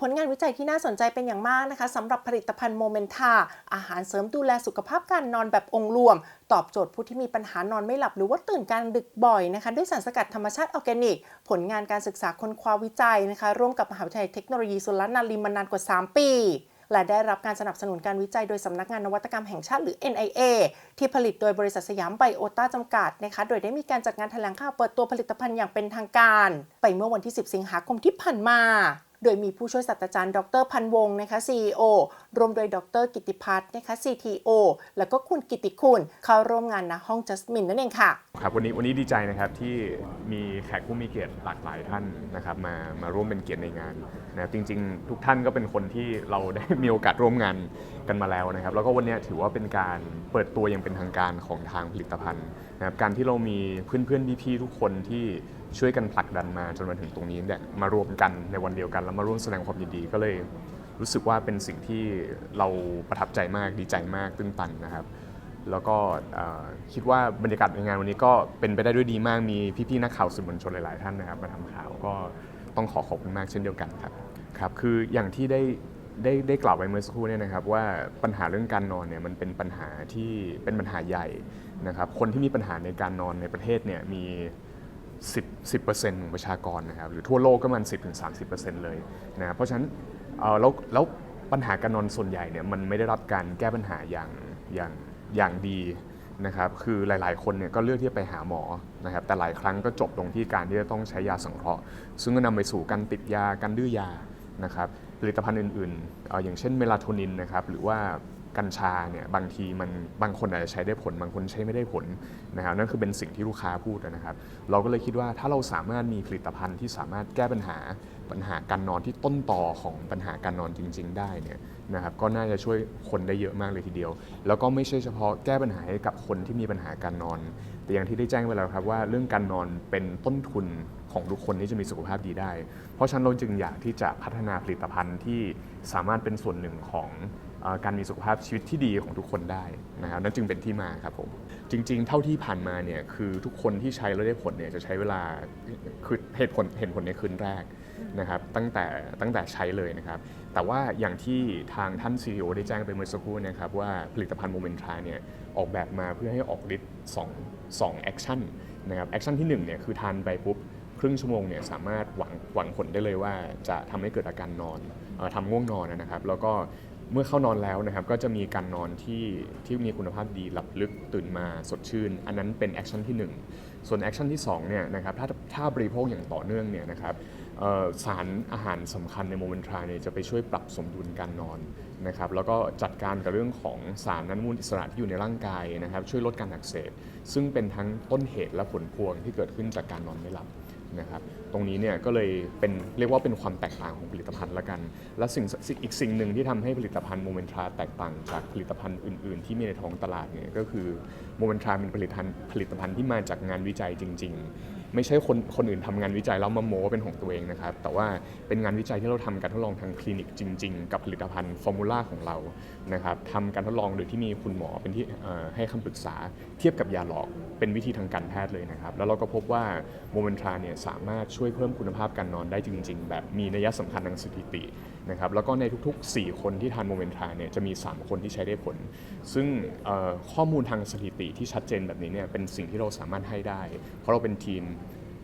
ผลงานวิจัยที่น่าสนใจเป็นอย่างมากนะคะสำหรับผลิตภัณฑ์โมเมนทาอาหารเสริมดูแลสุขภาพการนอนแบบองค์รวม ตอบโจทย์ผู้ที่มีปัญหานอนไม่หลับหรือว่าตื่นกลางดึกบ่อยนะคะ ด้วยสารสกัดธรรมชาติออร์แกนิก ผลงานการศึกษาค้นคว้าวิจัยนะคะ ร่วมกับมหาวิทยาลัยเทคโนโลยีสุรนารีมานานกว่า 3 ปีและได้รับการสนับสนุนการวิจัยโดยสำนักงานนวัตกรรมแห่งชาติหรือ NIA ที่ผลิตโดยบริษัทสยามไบโอต้าจำกัดนะคะ โดยได้มีการจัดงานแถลงข่าวเปิดตัวผลิตภัณฑ์อย่างเป็นทางการ ไปเมื่อวันที่ 10 สิงหาคมที่ผ่านมา โดยมีผู้ช่วยศาสตราจารย์ ดรพันวงศ์นะคะ CEO รวมโดยดรกิติพัฒน์นะคะ CTO แล้วก็คุณกิติคุณเข้าร่วมงานณห้องจัสมินนั่นเองค่ะครับวันนี้วันนี้ดีใจนะครับที่มีแขกผู้มีเกียรติหลากหลายท่านนะครับมามาร่วมเป็นเกียรติในงานนะครับจริง ๆ ทุกท่านก็เป็นคนที่เราได้มีโอกาสร่วมงานกันมาแล้วนะครับ แล้วก็วันนี้ถือว่าเป็นการเปิดตัวอย่างเป็นทางการของทางผลิตภัณฑ์นะครับการที่เรามีเพื่อนๆพี่ๆทุกคนที่ช่วยกันผลักดันมาจนมาถึงตรงนี้เนี่ยมารวมกันในวันเดียวกันแล้วมาร่วมแสดงความยินดีก็เลยรู้สึกว่าเป็นสิ่งที่เราประทับใจมากดีใจมากตื้นตันนะครับ แล้วก็คิดว่าบรรยากาศในงานวันนี้ก็เป็นไปได้ด้วยดีมากมีพี่ๆนักข่าวสื่อมวลชนหลายๆท่านนะครับมาทำข่าวก็ต้องขอขอบคุณมากเช่นเดียวกันครับครับ คืออย่างที่ได้ ได้ได้กล่าวไปเมื่อสักครู่เนี่ยนะครับว่าปัญหาเรื่องการนอนเนี่ยมันเป็นปัญหาที่เป็นปัญหาใหญ่นะครับคนที่มีปัญหาในการนอนในประเทศเนี่ยมี 10 10%ของประชากรนะครับหรือทั่วโลกก็มัน 10-30%เลยนะเพราะฉะนั้นเออแล้วแล้วปัญหาการนอนส่วนใหญ่เนี่ยมันไม่ได้รับการแก้ปัญหาอย่างอย่างอย่างดีนะครับคือหลาย ๆ คนเนี่ยก็เลือกที่จะไปหาหมอนะครับแต่หลายครั้งก็จบลงที่การที่จะต้องใช้ยาสังเคราะห์ ซึ่งก็นำไปสู่การติดยาการดื้อยานะครับ ผลิตภัณฑ์อื่นๆ อย่างเช่นเมลาโทนินนะครับหรือว่ากัญชาเนี่ยบางทีมันบางคนอาจจะใช้ได้ผล บางคนใช้ไม่ได้ผลนะครับนั่นคือเป็นสิ่งที่ลูกค้าพูดนะครับ เราก็เลยคิดว่าถ้าเราสามารถมีผลิตภัณฑ์ที่สามารถแก้ปัญหาปัญหาการนอนที่ต้นต่อของปัญหาการนอนจริง ๆ ได้เนี่ย นะครับก็น่าจะช่วยคนได้เยอะมากเลยทีเดียว แล้วก็ไม่ใช่เฉพาะแก้ปัญหาให้กับคนที่มีปัญหาการนอน แต่อย่างที่ได้แจ้งไปแล้วครับว่าเรื่องการนอนเป็นต้นทุนของทุกคนที่จะมีสุขภาพดีได้ เพราะฉะนั้นเราจึงอยากที่จะพัฒนาผลิตภัณฑ์ที่สามารถเป็นส่วนหนึ่งของ การมีสุขภาพชีวิตที่ดีของทุกคนได้นะครับนั่นจึงเป็นที่มาครับผมจริง ๆ เท่าที่ผ่านมาเนี่ยคือทุกคนที่ใช้แล้วได้ผลเนี่ยจะใช้เวลาคือเหตุผลเห็นผลในคืนแรกนะครับตั้งแต่ตั้งแต่ใช้เลยนะครับ แต่ว่าอย่างที่ทางท่าน CEO ได้แจ้งไปเมื่อสักครู่นะครับว่าผลิตภัณฑ์โมเมนทราเนี่ยออกแบบมาเพื่อให้ออกฤทธิ์2 2แอคชั่นนะครับแอคชั่นที่1เนี่ยคือทานไปปุ๊บครึ่งชั่วโมงเนี่ยสามารถหวังหวังผลได้เลยว่าจะทำให้เกิดอาการนอนออทำง่วงนอนนะครับ แล้วก็ เมื่อเข้านอนแล้วนะครับก็จะมีการนอนที่ที่มีคุณภาพดีหลับลึกตื่นมาสดชื่น อันนั้นเป็นแอคชั่นที่ 1 ส่วนแอคชั่นที่2เนี่ยนะครับถ้าถ้าบริโภคอย่างต่อเนื่องเนี่ยนะครับสารอาหารสำคัญในโมเมนทราเนี่ยจะไปช่วยปรับสมดุลการนอนนะครับแล้วก็จัดการกับเรื่องของสารนั้นมูลอิสระที่อยู่ในร่างกายนะครับช่วยลดการอักเสบซึ่งเป็นทั้งต้นเหตุและผลพวงที่เกิดขึ้นจากการนอนไม่หลับ นะครับตรงนี้เนี่ยก็เลยเป็นเรียกว่าเป็นความแตกต่างของผลิตภัณฑ์ละกัน และสิ่งสิ่งอีกสิ่งหนึ่งที่ทำให้ผลิตภัณฑ์โมเมนทราแตกต่างจากผลิตภัณฑ์อื่น ๆ ที่มีในท้องตลาดเนี่ยก็คือโมเมนทราเป็นผลิตภัณฑ์ผลิตภัณฑ์ที่มาจากงานวิจัยจริง ๆ ไม่ใช่คนคนอื่นทำงานวิจัยแล้วมาโม้ว่าเป็นของตัวเองนะครับ แต่ว่าเป็นงานวิจัยที่เราทำการทดลองทางคลินิกจริง ๆ กับผลิตภัณฑ์ฟอร์มูล่าของเรานะครับทำการทดลองโดยที่มีคุณหมอเป็นที่ให้คำปรึกษาเทียบกับยาหลอกเป็นวิธีทางการแพทย์เลยนะครับ แล้วเราก็พบว่าโมเมนทราเนี่ยสามารถช่วยเพิ่มคุณภาพการนอนได้จริง ๆ แบบมีนัยสำคัญทางสถิตินะครับแล้วก็ในทุกๆ 4 คนที่ทานโมเมนทราเนี่ยจะมี 3 คนที่ใช้ได้ผล ซึ่งข้อมูลทางสถิติที่ชัดเจนแบบนี้เนี่ยเป็นสิ่งที่เราสามารถให้ได้ เพราะเราเป็นทีม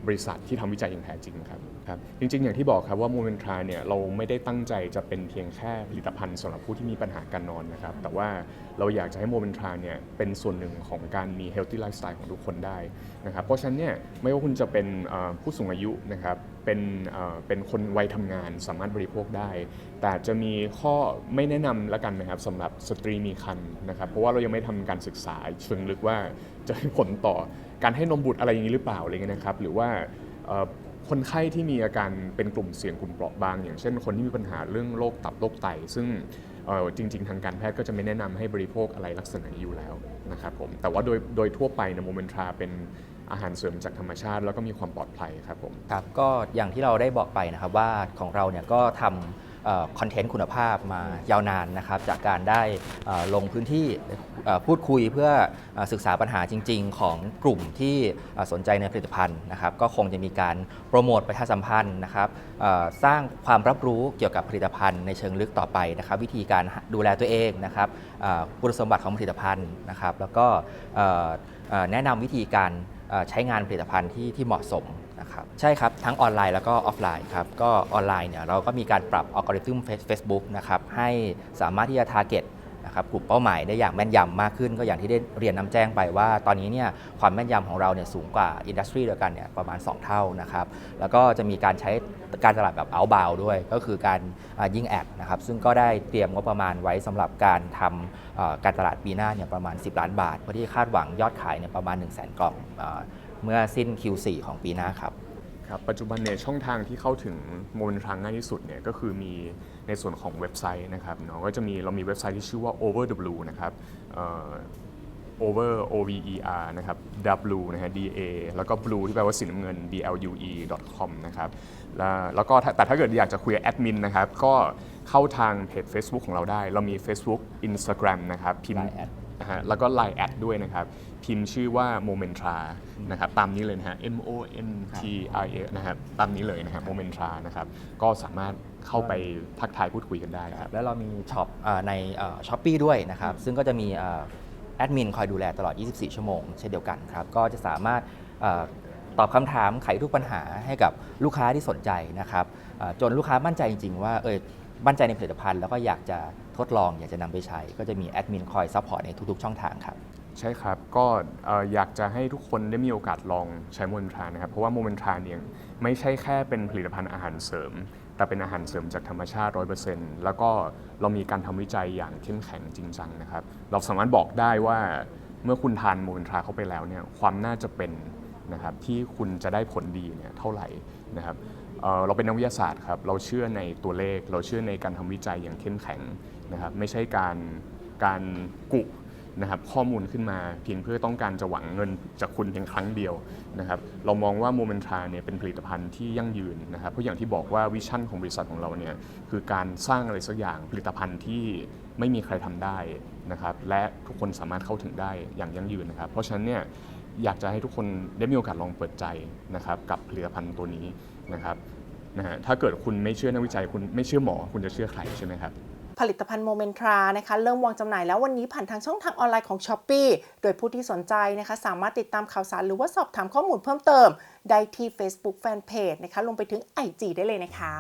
บริษัทที่ทำวิจัยอย่างแท้จริงครับครับ จริง ๆ อย่างที่บอกครับว่าโมเมนทราเนี่ยเราไม่ได้ตั้งใจจะเป็นเพียงแค่ผลิตภัณฑ์สำหรับผู้ที่มีปัญหาการนอนนะครับ แต่ว่าเราอยากจะให้โมเมนทราเนี่ยเป็นส่วนหนึ่งของการมี healthy lifestyle ของทุกคนได้นะครับ เพราะฉะนั้นเนี่ยไม่ว่าคุณจะเป็นเอ่อผู้สูงอายุนะครับ เป็นเป็นคนวัยทำงานสามารถบริโภคได้ แต่จะมีข้อไม่แนะนำละกันนะครับสำหรับสตรีมีครรภ์นะครับเพราะว่าเรายังไม่ทำการศึกษาเชิงลึกว่าจะมีผลต่อการให้นมบุตรอะไรอย่างนี้หรือเปล่าอะไรเงี้ยนะครับหรือว่าคนไข้ที่มีอาการเป็นกลุ่มเสี่ยงกลุ่มเปราะบาง อย่างเช่นคนที่มีปัญหาเรื่องโรคตับโรคไต ซึ่งจริง ๆ ทางการแพทย์ก็จะไม่แนะนำให้บริโภคอะไรลักษณะนี้อยู่แล้วนะครับผมแต่ว่าโดยโดยทั่วไปนะโมเมนทราเป็น อาหารเสริมจากธรรมชาติ แล้วก็มีความปลอดภัยครับผม ครับก็อย่างที่เราได้บอกไปนะครับว่าของเราเนี่ยก็ทำคอนเทนต์คุณภาพมายาวนานนะครับ จากการได้เอ่อลงพื้นที่เอ่อพูดคุยเพื่อเอ่อศึกษาปัญหาจริง ๆ ของกลุ่มที่เอ่อสนใจในผลิตภัณฑ์นะครับ ก็คงจะมีการโปรโมทประชาสัมพันธ์นะครับเอ่อสร้างความรับรู้เกี่ยวกับผลิตภัณฑ์ในเชิงลึกต่อไปนะครับ วิธีการดูแลตัวเองนะครับเอ่อคุณสมบัติของผลิตภัณฑ์นะครับ แล้วก็เอ่อเอ่อแนะนำวิธีการ ใช้งานผลิตภัณฑ์ที่ที่เหมาะสมนะครับใช่ครับ ทั้งออนไลน์แล้วก็ออฟไลน์ครับก็ออนไลน์เนี่ยเราก็มีการปรับอัลกอริทึม Facebook นะครับให้สามารถที่จะ target นะครับกลุ่มเป้าหมายได้อย่างแม่นยำมากขึ้น ก็อย่างที่ได้เรียนน้ำแจ้งไปว่า ตอนนี้เนี่ยความแม่นยำของเราเนี่ยสูงกว่าอินดัสทรีเดียวกันเนี่ยประมาณ 2 เท่านะครับแล้วก็จะมีการใช้การตลาดแบบ outbound ด้วย ก็คือการยิงแอดนะครับซึ่งก็ได้เตรียมงบประมาณไว้สำหรับการทำเอ่อการตลาดปีหน้าเนี่ยประมาณ 10 ล้านบาทเพื่อที่คาดหวังยอดขายเนี่ยประมาณ 1 0 0 0 0แกล่องเมื่อสิ้น Q4 ของปีหน้าครับ ครับปัจจุบันเนี่ยช่องทางที่เข้าถึงโมเมนทางง่ายที่สุดเนี่ยก็คือมีในส่วนของเว็บไซต์นะครับเนาะก็จะมีเรามีเว็บไซต์ที่ชื่อว่า over the blue นะครับเอ่อ over o v e r นะครับ w นะฮะ d a แล้วก็ blue ที่แปลว่าสีน้ำเงิน b l u e com นะครับแล้วแล้วก็แต่ถ้าเกิดอยากจะคุยกับแอดมินนะครับก็เข้าทางเพจ Facebook ของเราได้ เรามี Facebook Instagram นะครับพิมพ์ นะฮะแล้วก็ Line แอดด้วยนะครับ พิมพ์ชื่อว่า Momentra นะครับตามนี้เลยนะฮะ M O N T R A นะครับตามนี้เลยนะครับ Momentra นะครับก็สามารถเข้าไปทักทายพูดคุยกันได้ครับ แล้วเรามีช็อปเอ่อในช้อปปีด้วยนะครับ ซึ่งก็จะมีเอ่อแอดมินคอยดูแลตลอด 24 ชั่วโมงเช่นเดียวกันครับ ก็จะสามารถเอ่อตอบคำถามไขทุกปัญหาให้กับลูกค้าที่สนใจนะครับเอ่อจนลูกค้ามั่นใจจริง ๆ ว่าเออ มั่นใจในผลิตภัณฑ์แล้วก็อยากจะทดลองอยากจะนำไปใช้ ก็จะมีแอดมินคอยซัพพอร์ตในทุกๆ ช่องทางครับ ใช่ครับ ก็เอ่ออยากจะให้ทุกคนได้มีโอกาสลองใช้โมเมนทรานะครับ เพราะว่าโมเมนทราเนี่ยไม่ใช่แค่เป็นผลิตภัณฑ์อาหารเสริม แต่เป็นอาหารเสริมจากธรรมชาติ 100%แล้วก็เรามีการทำวิจัยอย่างเข้มแข็งจริงจังนะครับ เราสามารถบอกได้ว่าเมื่อคุณทานโมเมนทราเข้าไปแล้วเนี่ยความน่าจะเป็นนะครับที่คุณจะได้ผลดีเนี่ยเท่าไหร่นะครับ เเราเป็นนักวิทยาศาสตร์ครับ เราเชื่อในตัวเลข เราเชื่อในการทำวิจัยอย่างเข้มแข็งนะครับ ไม่ใช่การการกุนะครับข้อมูลขึ้นมาเพียงเพื่อต้องการจะหวังเงินจากคุณเพียงครั้งเดียวนะครับ เรามองว่าโมเมนทราเนี่ยเป็นผลิตภัณฑ์ที่ยั่งยืนนะครับ เพราะอย่างที่บอกว่าวิชั่นของบริษัทของเราเนี่ยคือการสร้างอะไรสักอย่างผลิตภัณฑ์ที่ไม่มีใครทำได้นะครับ และทุกคนสามารถเข้าถึงได้อย่างยั่งยืนนะครับ เพราะฉะนั้นเนี่ย อยากจะให้ทุกคนได้มีโอกาสลองเปิดใจนะครับกับผลิตภัณฑ์ตัวนี้นะครับนะฮะถ้าเกิดคุณไม่เชื่อนักวิจัยคุณไม่เชื่อหมอ คุณจะเชื่อใครใช่ไหมครับผลิตภัณฑ์โมเมนทรานะคะเริ่มวางจำหน่ายแล้ววันนี้ผ่านทางช่องทางออนไลน์ของ s h อ p e e โดยผู้ที่สนใจนะคะ สามารถติดตามข่าวสารหรือว่าสอบถามข้อมูลเพิ่มเติม ได้ที่ Facebook Fanpage นะคะรวมไปถึง IG ได้เลยนะคะ